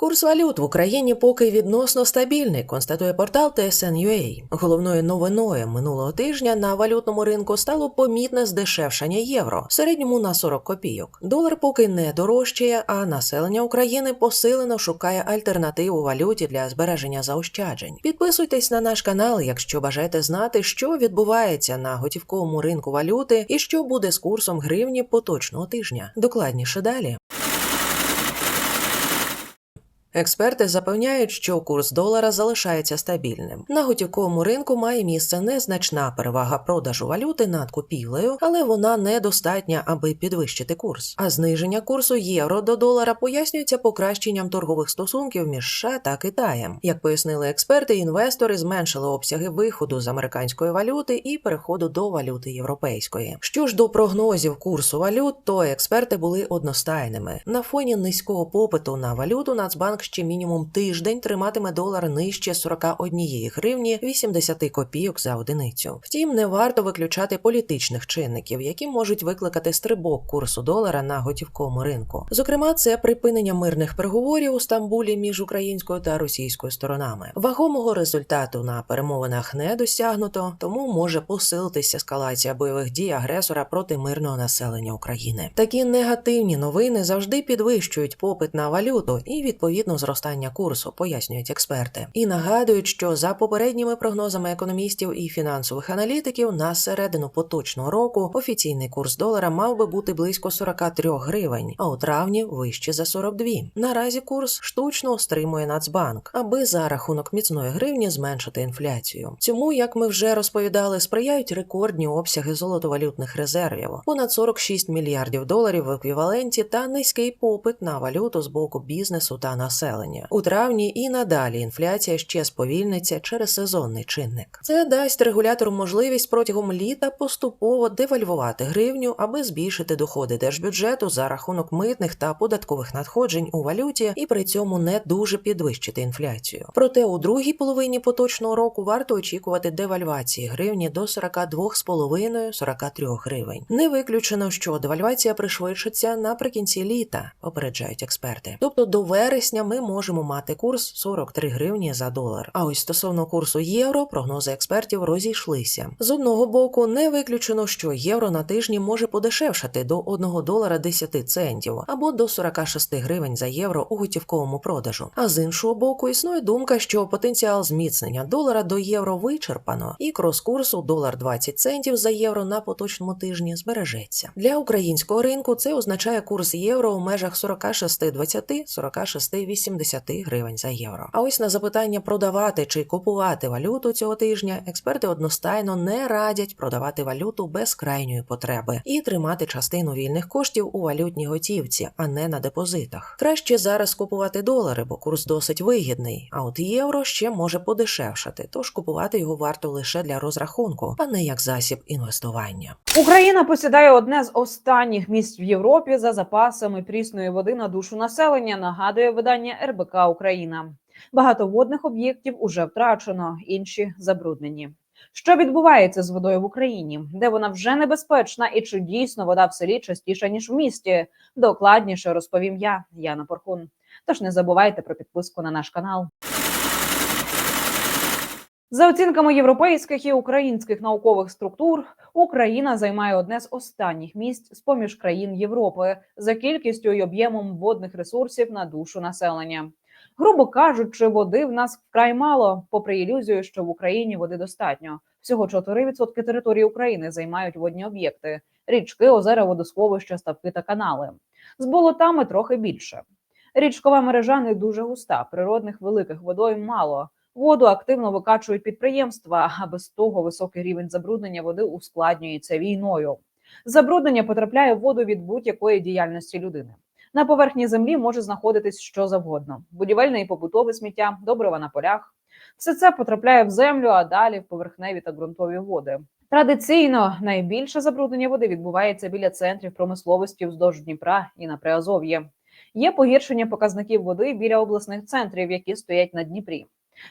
Курс валют в Україні поки відносно стабільний, констатує портал TSN.ua. Головною новиною минулого тижня на валютному ринку стало помітне здешевшення євро в середньому на 40 копійок. Долар поки не дорожчає, а населення України посилено шукає альтернативу валюті для збереження заощаджень. Підписуйтесь на наш канал, якщо бажаєте знати, що відбувається на готівковому ринку валюти і що буде з курсом гривні поточного тижня. Докладніше далі. Експерти запевняють, що курс долара залишається стабільним. На готівковому ринку має місце незначна перевага продажу валюти над купівлею, але вона недостатня, аби підвищити курс. А зниження курсу євро до долара пояснюється покращенням торгових стосунків між США та Китаєм. Як пояснили експерти, інвестори зменшили обсяги виходу з американської валюти і переходу до валюти європейської. Що ж до прогнозів курсу валют, то експерти були одностайними. На фоні низького попиту на валюту Нацбанк ще мінімум тиждень триматиме долар нижче 41 гривні 80 копійок за одиницю. Втім, не варто виключати політичних чинників, які можуть викликати стрибок курсу долара на готівковому ринку. Зокрема, це припинення мирних переговорів у Стамбулі між українською та російською сторонами. Вагомого результату на перемовинах не досягнуто, тому може посилитися ескалація бойових дій агресора проти мирного населення України. Такі негативні новини завжди підвищують попит на валюту і відповідно зростання курсу, пояснюють експерти. І нагадують, що за попередніми прогнозами економістів і фінансових аналітиків на середину поточного року офіційний курс долара мав би бути близько 43 гривень, а у травні вище за 42. Наразі курс штучно стримує Нацбанк, аби за рахунок міцної гривні зменшити інфляцію. Цьому, як ми вже розповідали, сприяють рекордні обсяги золотовалютних резервів, понад 46 мільярдів доларів в еквіваленті та низький попит на валюту з боку бізнесу та населення. У травні і надалі інфляція ще сповільниться через сезонний чинник. Це дасть регулятору можливість протягом літа поступово девальвувати гривню, аби збільшити доходи держбюджету за рахунок митних та податкових надходжень у валюті і при цьому не дуже підвищити інфляцію. Проте у другій половині поточного року варто очікувати девальвації гривні до 42,5-43 гривень. Не виключено, що девальвація пришвидшиться наприкінці літа, попереджають експерти. Тобто до вересня ми можемо мати курс 43 гривні за долар. А ось стосовно курсу євро, прогнози експертів розійшлися. З одного боку, не виключено, що євро на тижні може подешевшати до 1 долара 10 центів або до 46 гривень за євро у готівковому продажу. А з іншого боку, існує думка, що потенціал зміцнення долара до євро вичерпано, і крос-курсу долар 20 центів за євро на поточному тижні збережеться. Для українського ринку це означає курс євро у межах 46,20 46,80 гривень за євро. А ось на запитання продавати чи купувати валюту цього тижня експерти одностайно не радять продавати валюту без крайньої потреби і тримати частину вільних коштів у валютній готівці, а не на депозитах. Краще зараз купувати долари, бо курс досить вигідний. А от євро ще може подешевшати, тож купувати його варто лише для розрахунку, а не як засіб інвестування. Україна посідає одне з останніх місць в Європі за запасами прісної води на душу населення. Нагадує видання РБК Україна. Багато водних об'єктів уже втрачено, інші забруднені. Що відбувається з водою в Україні, де вона вже небезпечна, і чи дійсно вода в селі частіша ніж в місті? Докладніше розповім я, Яна Порхун. Тож не забувайте про підписку на наш канал. За оцінками європейських і українських наукових структур, Україна займає одне з останніх місць з поміж країн Європи за кількістю і об'ємом водних ресурсів на душу населення. Грубо кажучи, води в нас вкрай мало, попри ілюзію, що в Україні води достатньо. Всього 4% території України займають водні об'єкти: річки, озера, водосховища, ставки та канали. З болотами трохи більше. Річкова мережа не дуже густа, природних великих водойм мало. Воду активно викачують підприємства, а без того високий рівень забруднення води ускладнюється війною. Забруднення потрапляє в воду від будь-якої діяльності людини. На поверхні землі може знаходитись що завгодно: будівельне і побутове сміття, добрива на полях. Все це потрапляє в землю, а далі в поверхневі та ґрунтові води. Традиційно найбільше забруднення води відбувається біля центрів промисловості вздовж Дніпра і на Приазов'ї. Є погіршення показників води біля обласних центрів, які стоять на Дніпрі.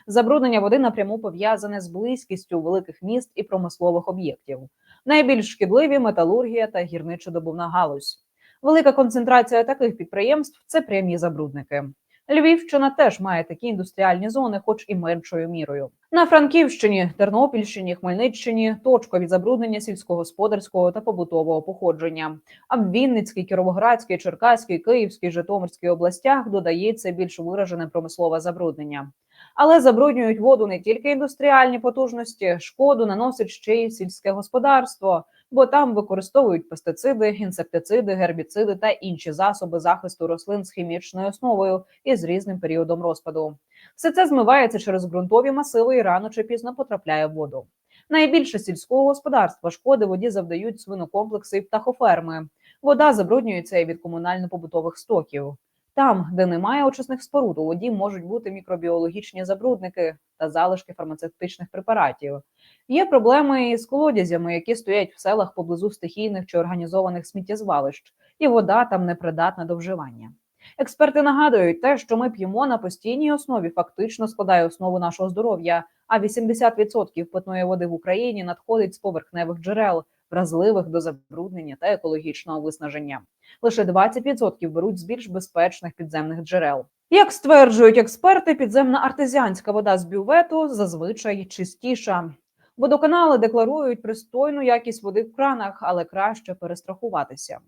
Забруднення води напряму пов'язане з близькістю великих міст і промислових об'єктів. Найбільш шкідливі металургія та гірничодобувна галузь. Велика концентрація таких підприємств це прямі забрудники. Львівщина теж має такі індустріальні зони, хоч і меншою мірою. На Франківщині, Тернопільщині, Хмельниччині точкові забруднення сільськогосподарського та побутового походження. А в Вінницькій, Кіровоградській, Черкаській, Київській, Житомирській областях додається більш виражене промислове забруднення. Але забруднюють воду не тільки індустріальні потужності, шкоду наносить ще й сільське господарство, бо там використовують пестициди, інсектициди, гербіциди та інші засоби захисту рослин з хімічною основою і з різним періодом розпаду. Все це змивається через ґрунтові масиви і рано чи пізно потрапляє в воду. Найбільше сільського господарства шкоди воді завдають свинокомплекси і птахоферми. Вода забруднюється і від комунально-побутових стоків. Там, де немає очисних споруд, у воді можуть бути мікробіологічні забрудники та залишки фармацевтичних препаратів. Є проблеми з колодязями, які стоять в селах поблизу стихійних чи організованих сміттєзвалищ, і вода там непридатна до вживання. Експерти нагадують, те, що ми п'ємо на постійній основі, фактично складає основу нашого здоров'я. А 80% питної води в Україні надходить з поверхневих джерел, вразливих до забруднення та екологічного виснаження. Лише 20% беруть з більш безпечних підземних джерел. Як стверджують експерти, підземна артезіанська вода з бювету зазвичай чистіша. Водоканали декларують пристойну якість води в кранах, але краще перестрахуватися.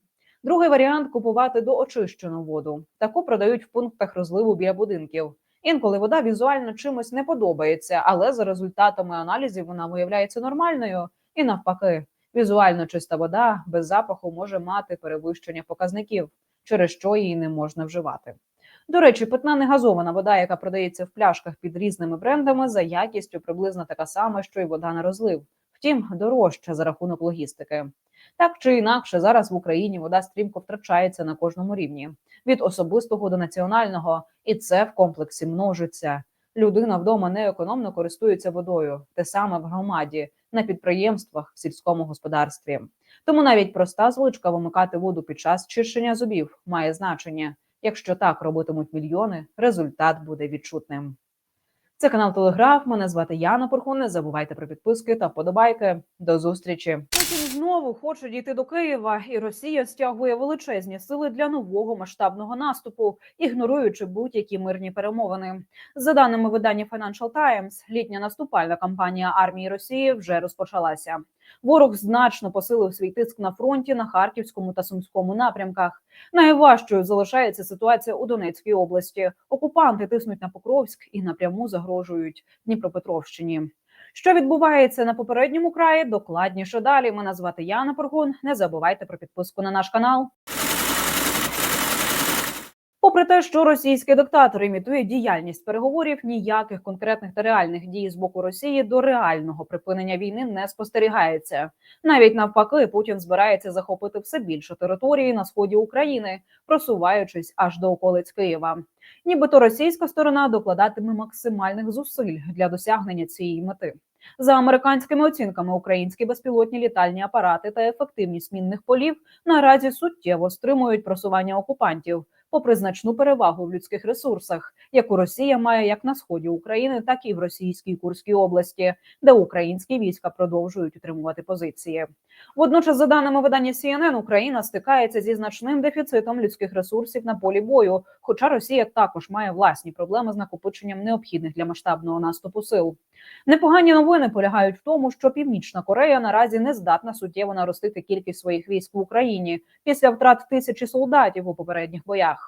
Другий варіант купувати доочищену воду. Таку продають в пунктах розливу біля будинків. Інколи вода візуально чимось не подобається, але за результатами аналізів вона виявляється нормальною. І навпаки, візуально чиста вода без запаху може мати перевищення показників, через що її не можна вживати. До речі, питна негазована вода, яка продається в пляшках під різними брендами, за якістю приблизно така сама, що й вода на розлив. Втім, дорожча за рахунок логістики. Так чи інакше, зараз в Україні вода стрімко втрачається на кожному рівні від особистого до національного, і це в комплексі множиться. Людина вдома неекономно користується водою, те саме в громаді, на підприємствах, в сільському господарстві. Тому навіть проста звичка вимикати воду під час чищення зубів має значення. Якщо так робитимуть мільйони, результат буде відчутним. Це канал Телеграф. Мене звати Яна Порхун. Не забувайте про підписки та вподобайки. До зустрічі. Путін знову хоче дійти до Києва, і Росія стягує величезні сили для нового масштабного наступу, ігноруючи будь-які мирні перемовини. За даними видання Financial Times, літня наступальна кампанія армії Росії вже розпочалася. Ворог значно посилив свій тиск на фронті на харківському та сумському напрямках. Найважчою залишається ситуація у Донецькій області. Окупанти тиснуть на Покровськ і напряму загрожують Дніпропетровщині. Що відбувається на попередньому краї? Докладніше далі. Мене звати Яна Поргун. Не забувайте про підписку на наш канал. Попри те, що російський диктатор імітує діяльність переговорів, ніяких конкретних та реальних дій з боку Росії до реального припинення війни не спостерігається. Навіть навпаки, Путін збирається захопити все більше території на сході України, просуваючись аж до околиць Києва. Нібито російська сторона докладатиме максимальних зусиль для досягнення цієї мети. За американськими оцінками, українські безпілотні літальні апарати та ефективність мінних полів наразі суттєво стримують просування окупантів, попри значну перевагу в людських ресурсах, яку Росія має як на сході України, так і в російській Курській області, де українські війська продовжують утримувати позиції. Водночас, за даними видання CNN, Україна стикається зі значним дефіцитом людських ресурсів на полі бою. Хоча Росія також має власні проблеми з накопиченням необхідних для масштабного наступу сил. Непогані новини полягають в тому, що Північна Корея наразі не здатна суттєво наростити кількість своїх військ в Україні після втрат тисячі солдатів у попередніх боях.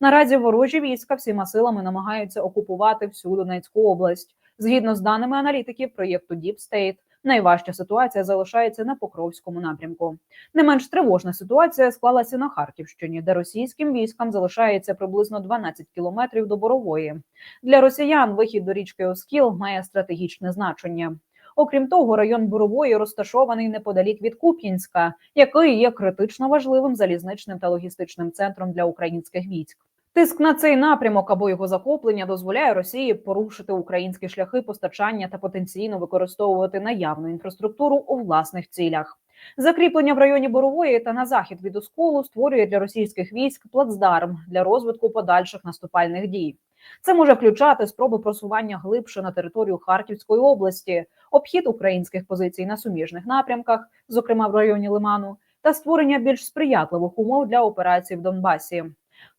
Наразі ворожі війська всіма силами намагаються окупувати всю Донецьку область. Згідно з даними аналітиків проєкту Deep State, найважча ситуація залишається на Покровському напрямку. Не менш тривожна ситуація склалася на Харківщині, де російським військам залишається приблизно 12 кілометрів до Борової. Для росіян вихід до річки Оскіл має стратегічне значення. Окрім того, район Борової розташований неподалік від Куп'янська, який є критично важливим залізничним та логістичним центром для українських військ. Тиск на цей напрямок або його захоплення дозволяє Росії порушити українські шляхи постачання та потенційно використовувати наявну інфраструктуру у власних цілях. Закріплення в районі Борової та на захід від Осколу створює для російських військ плацдарм для розвитку подальших наступальних дій. Це може включати спроби просування глибше на територію Харківської області, обхід українських позицій на суміжних напрямках, зокрема в районі Лиману, та створення більш сприятливих умов для операцій в Донбасі.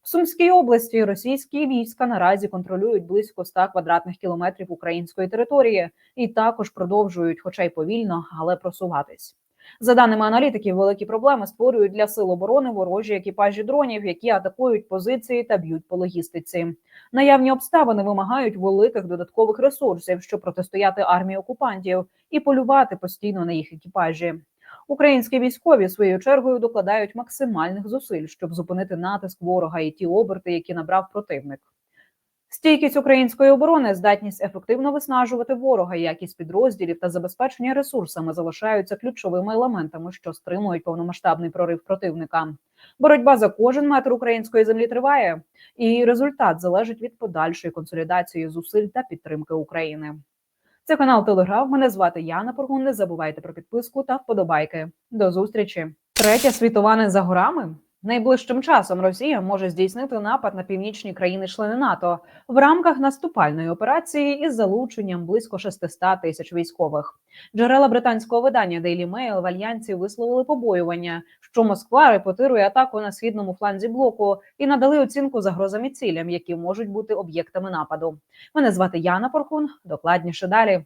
В Сумській області російські війська наразі контролюють близько 100 квадратних кілометрів української території і також продовжують, хоча й повільно, але просуватись. За даними аналітиків, великі проблеми створюють для сил оборони ворожі екіпажі дронів, які атакують позиції та б'ють по логістиці. Наявні обставини вимагають великих додаткових ресурсів, щоб протистояти армії окупантів і полювати постійно на їх екіпажі. Українські військові своєю чергою докладають максимальних зусиль, щоб зупинити натиск ворога і ті оберти, які набрав противник. Стійкість української оборони, здатність ефективно виснажувати ворога, якість підрозділів та забезпечення ресурсами залишаються ключовими елементами, що стримують повномасштабний прорив противника. Боротьба за кожен метр української землі триває, і результат залежить від подальшої консолідації зусиль та підтримки України. Це канал Телеграф. Мене звати Яна Поргун. Не забувайте про підписку та вподобайки. До зустрічі. Третя світова не за горами. Найближчим часом Росія може здійснити напад на північні країни-члени НАТО в рамках наступальної операції із залученням близько 600 тисяч військових. Джерела британського видання Daily Mail в альянсі висловили побоювання, що Москва репетирує атаку на східному фланзі блоку і надали оцінку загрозам і цілям, які можуть бути об'єктами нападу. Мене звати Яна Порхун. Докладніше далі.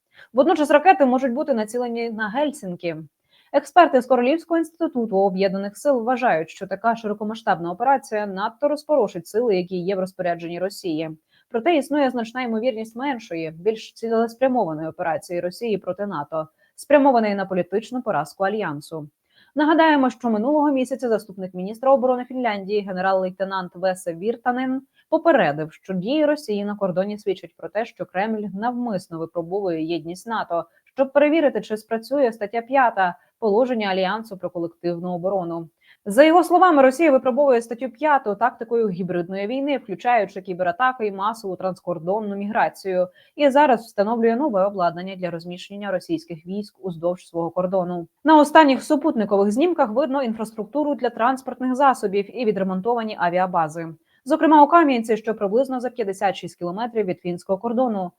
Водночас ракети можуть бути націлені на Гельсінкі. Експерти з Королівського інституту об'єднаних сил вважають, що така широкомасштабна операція надто розпорошить сили, які є в розпорядженні Росії. Проте існує значна ймовірність меншої, більш цілеспрямованої операції Росії проти НАТО, спрямованої на політичну поразку альянсу. Нагадаємо, що минулого місяця заступник міністра оборони Фінляндії, генерал-лейтенант Весе Віртанен, попередив, що дії Росії на кордоні свідчать про те, що Кремль навмисно випробовує єдність НАТО, щоб перевірити, чи спрацює стаття 5 положення альянсу про колективну оборону. За його словами, Росія випробовує статтю 5 тактикою гібридної війни, включаючи кібератаки і масову транскордонну міграцію, і зараз встановлює нове обладнання для розміщення російських військ уздовж свого кордону. На останніх супутникових знімках видно інфраструктуру для транспортних засобів і відремонтовані авіабази. Зокрема, у Кам'янці, що приблизно за 56 кілометрів від фінського кордону.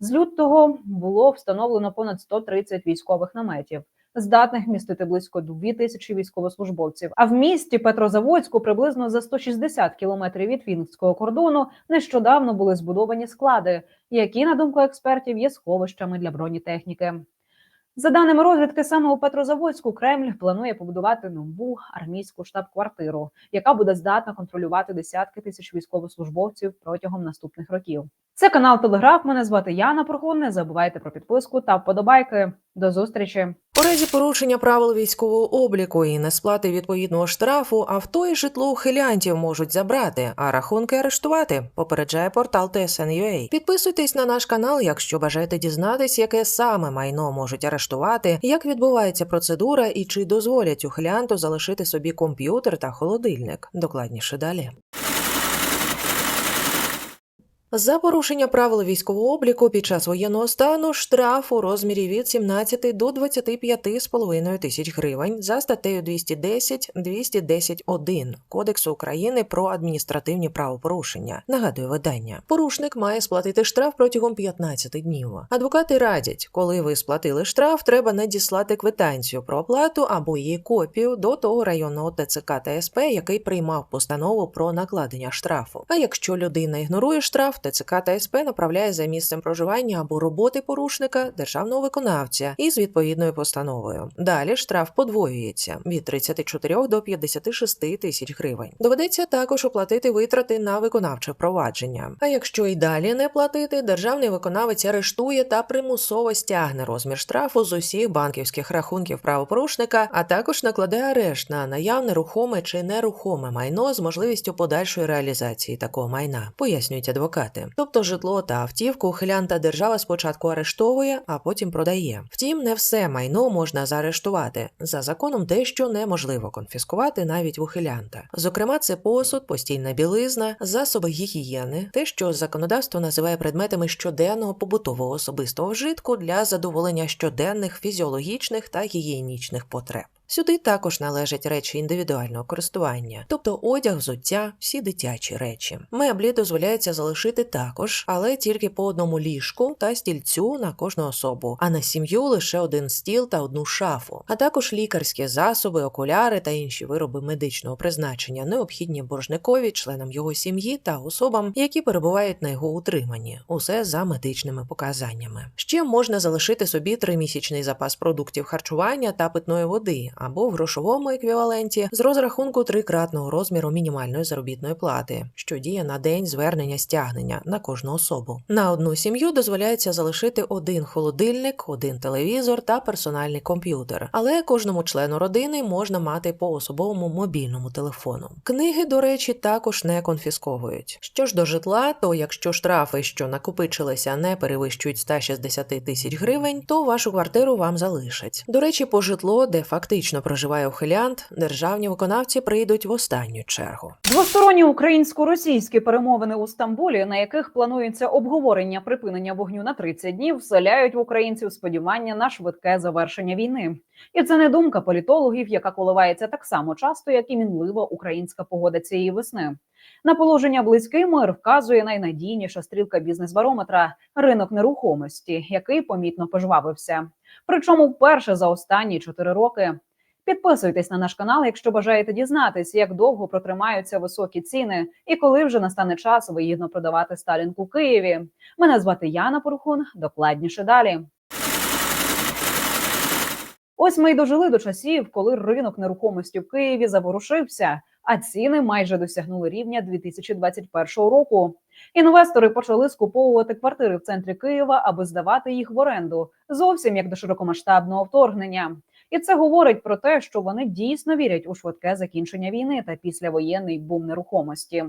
З лютого було встановлено понад 130 військових наметів, здатних містити близько 2 тисячі військовослужбовців. А в місті Петрозаводську, приблизно за 160 кілометрів від фінського кордону, нещодавно були збудовані склади, які, на думку експертів, є сховищами для бронетехніки. За даними розвідки, саме у Петрозаводську Кремль планує побудувати нову армійську штаб-квартиру, яка буде здатна контролювати десятки тисяч військовослужбовців протягом наступних років. Це канал Телеграф. Мене звати Яна Прохун. Не забувайте про підписку та вподобайки. До зустрічі. У разі порушення правил військового обліку і несплати відповідного штрафу, авто і житло ухилянтів можуть забрати, а рахунки арештувати. Попереджає портал TSN.ua. Підписуйтесь на наш канал, якщо бажаєте дізнатись, яке саме майно можуть арештувати, як відбувається процедура і чи дозволять ухилянту залишити собі комп'ютер та холодильник. Докладніше далі. За порушення правил військового обліку під час воєнного стану штраф у розмірі від 17 до 25,5 тисяч гривень за статтею 210 210.1 Кодексу України про адміністративні правопорушення. Нагадує видання. Порушник має сплатити штраф протягом 15 днів. Адвокати радять, коли ви сплатили штраф, треба надіслати квитанцію про оплату або її копію до того районного ТЦК та СП, який приймав постанову про накладення штрафу. А якщо людина ігнорує штраф, ТЦК та СП направляє за місцем проживання або роботи порушника державного виконавця із відповідною постановою. Далі штраф подвоюється від 34 до 56 тисяч гривень. Доведеться також оплатити витрати на виконавче провадження. А якщо і далі не платити, державний виконавець арештує та примусово стягне розмір штрафу з усіх банківських рахунків правопорушника, а також накладе арешт на наявне рухоме чи нерухоме майно з можливістю подальшої реалізації такого майна, пояснюють адвокати. Тобто житло та автівку ухилянта держава спочатку арештовує, а потім продає. Втім, не все майно можна заарештувати. За законом дещо неможливо конфіскувати навіть в ухилянта. Зокрема, це посуд, постільна білизна, засоби гігієни, те, що законодавство називає предметами щоденного побутового особистого вжитку для задоволення щоденних фізіологічних та гігієнічних потреб. Сюди також належать речі індивідуального користування, тобто одяг, взуття, всі дитячі речі. Меблі дозволяється залишити також, але тільки по одному ліжку та стільцю на кожну особу, а на сім'ю лише один стіл та одну шафу, а також лікарські засоби, окуляри та інші вироби медичного призначення, необхідні боржникові, членам його сім'ї та особам, які перебувають на його утриманні. Усе за медичними показаннями. Ще можна залишити собі тримісячний запас продуктів харчування та питної води або в грошовому еквіваленті з розрахунку трикратного розміру мінімальної заробітної плати, що діє на день звернення стягнення на кожну особу. На одну сім'ю дозволяється залишити один холодильник, один телевізор та персональний комп'ютер, але кожному члену родини можна мати по особовому мобільному телефону. Книги, до речі, також не конфісковують. Що ж до житла, то якщо штрафи, що накопичилися, не перевищують 160 тисяч гривень, то вашу квартиру вам залишать. До речі, по житло, де фактично проживає ухилянт, державні виконавці прийдуть в останню чергу. Двосторонні українсько-російські перемовини у Стамбулі, на яких планується обговорення припинення вогню на 30 днів, вселяють в українців сподівання на швидке завершення війни. І це не думка політологів, яка коливається так само часто, як і мінлива українська погода цієї весни. На положення близький мир вказує найнадійніша стрілка бізнес-барометра ринок нерухомості, який помітно пожвавився. Причому вперше за останні 4 роки. Підписуйтесь на наш канал, якщо бажаєте дізнатись, як довго протримаються високі ціни і коли вже настане час вигідно продавати Сталінку Києві. Мене звати Яна Порхун. Докладніше далі. Ось ми й дожили до часів, коли ринок нерухомості в Києві заворушився, а ціни майже досягнули рівня 2021 року. Інвестори почали скуповувати квартири в центрі Києва, аби здавати їх в оренду, зовсім як до широкомасштабного вторгнення. І це говорить про те, що вони дійсно вірять у швидке закінчення війни та післявоєнний бум нерухомості.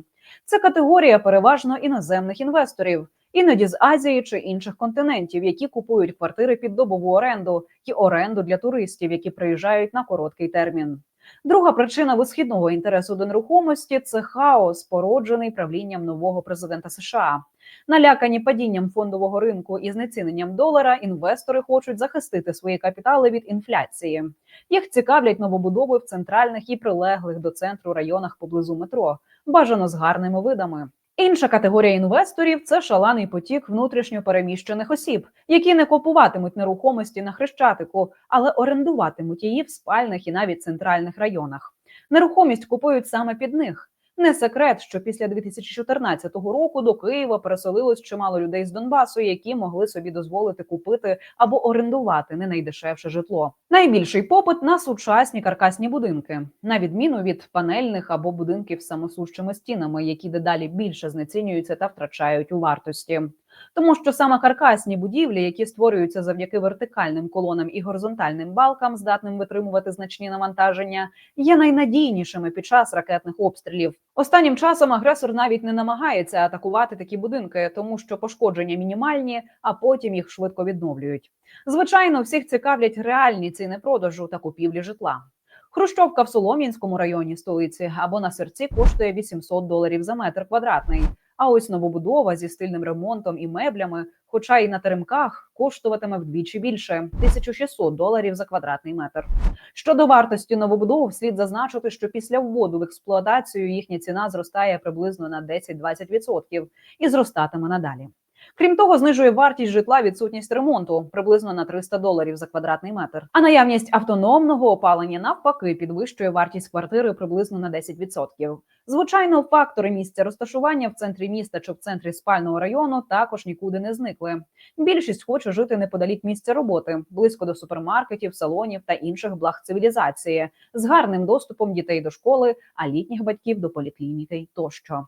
Це категорія переважно іноземних інвесторів, іноді з Азії чи інших континентів, які купують квартири під добову оренду і оренду для туристів, які приїжджають на короткий термін. Друга причина висхідного інтересу до нерухомості це хаос, породжений правлінням нового президента США. Налякані падінням фондового ринку і знеціненням долара, інвестори хочуть захистити свої капітали від інфляції. Їх цікавлять новобудови в центральних і прилеглих до центру районах поблизу метро, бажано з гарними видами. Інша категорія інвесторів це шалений потік внутрішньо переміщених осіб, які не купуватимуть нерухомості на хрещатику, але орендуватимуть її в спальних і навіть центральних районах. Нерухомість купують саме під них. Не секрет, що після 2014 року до Києва переселилось чимало людей з Донбасу, які могли собі дозволити купити або орендувати не найдешевше житло. Найбільший попит на сучасні каркасні будинки, на відміну від панельних або будинків з самосущими стінами, які дедалі більше знецінюються та втрачають у вартості. Тому що саме каркасні будівлі, які створюються завдяки вертикальним колонам і горизонтальним балкам, здатним витримувати значні навантаження, є найнадійнішими під час ракетних обстрілів. Останнім часом агресор навіть не намагається атакувати такі будинки, тому що пошкодження мінімальні, а потім їх швидко відновлюють. Звичайно, всіх цікавлять реальні ціни продажу та купівлі житла. Хрущовка в Солом'янському районі столиці або на серці коштує 800 доларів за метр квадратний. А ось новобудова зі стильним ремонтом і меблями, хоча й на теремках, коштуватиме вдвічі більше 1600 доларів за квадратний метр. Щодо вартості новобудов, слід зазначити, що після вводу в експлуатацію їхня ціна зростає приблизно на 10-20% і зростатиме надалі. Крім того, знижує вартість житла відсутність ремонту приблизно на 300 доларів за квадратний метр. А наявність автономного опалення навпаки підвищує вартість квартири приблизно на 10%. Звичайно, фактори місця розташування в центрі міста чи в центрі спального району також нікуди не зникли. Більшість хоче жити неподалік місця роботи, близько до супермаркетів, салонів та інших благ цивілізації, з гарним доступом дітей до школи, а літніх батьків до поліклініки тощо.